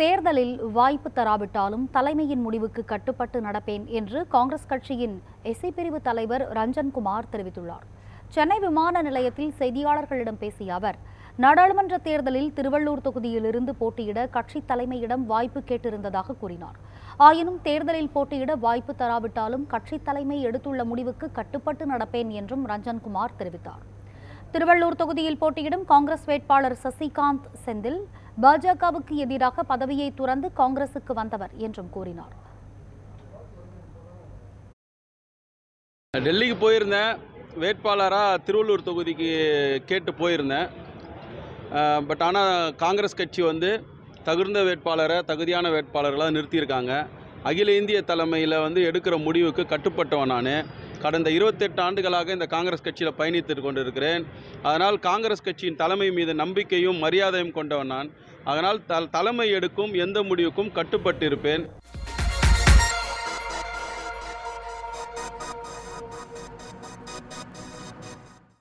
தேர்தலில் வாய்ப்பு தராவிட்டாலும் தலைமையின் முடிவுக்கு கட்டுப்பட்டு நடப்பேன் என்று காங்கிரஸ் கட்சியின் எஸ்ஐ பிரிவு தலைவர் ரஞ்சன்குமார் தெரிவித்துள்ளார். சென்னை விமான நிலையத்தில் செய்தியாளர்களிடம் பேசிய அவர் நாடாளுமன்ற தேர்தலில் திருவள்ளூர் தொகுதியிலிருந்து போட்டியிட கட்சி தலைமையிடம் வாய்ப்பு கேட்டிருந்ததாக கூறினார். ஆயினும் தேர்தலில் போட்டியிட வாய்ப்பு தராவிட்டாலும் கட்சி தலைமை எடுத்துள்ள முடிவுக்கு கட்டுப்பட்டு நடப்பேன் என்றும் ரஞ்சன்குமார் தெரிவித்தார். திருவள்ளூர் தொகுதியில் போட்டியிடும் காங்கிரஸ் வேட்பாளர் சசிகாந்த் செந்தில். பாஜகவுக்கு எதிராக பதவியை துறந்து காங்கிரசுக்கு வந்தவர் என்றும் கூறினார். டெல்லிக்கு போயிருந்தேன். வேட்பாளராக திருவள்ளூர் தொகுதிக்கு கேட்டு போயிருந்தேன். பட் ஆனால் காங்கிரஸ் கட்சி வந்து தகுந்த வேட்பாளரை தகுதியான வேட்பாளர்களாக நிறுத்தியிருக்காங்க. அகில இந்திய தலைமையில் வந்து எடுக்கிற முடிவுக்கு கட்டுப்பட்டவன் நான். கடந்த இருபத்தெட்டு ஆண்டுகளாக இந்த காங்கிரஸ் கட்சியில் பயணித்து கொண்டிருக்கிறேன். அதனால் காங்கிரஸ் கட்சியின் தலைமை மீது நம்பிக்கையும் மரியாதையும் கொண்டவன் நான். அதனால் த தலைமை எடுக்கும் எந்த முடிவுக்கும் கட்டுப்பட்டிருப்பேன்.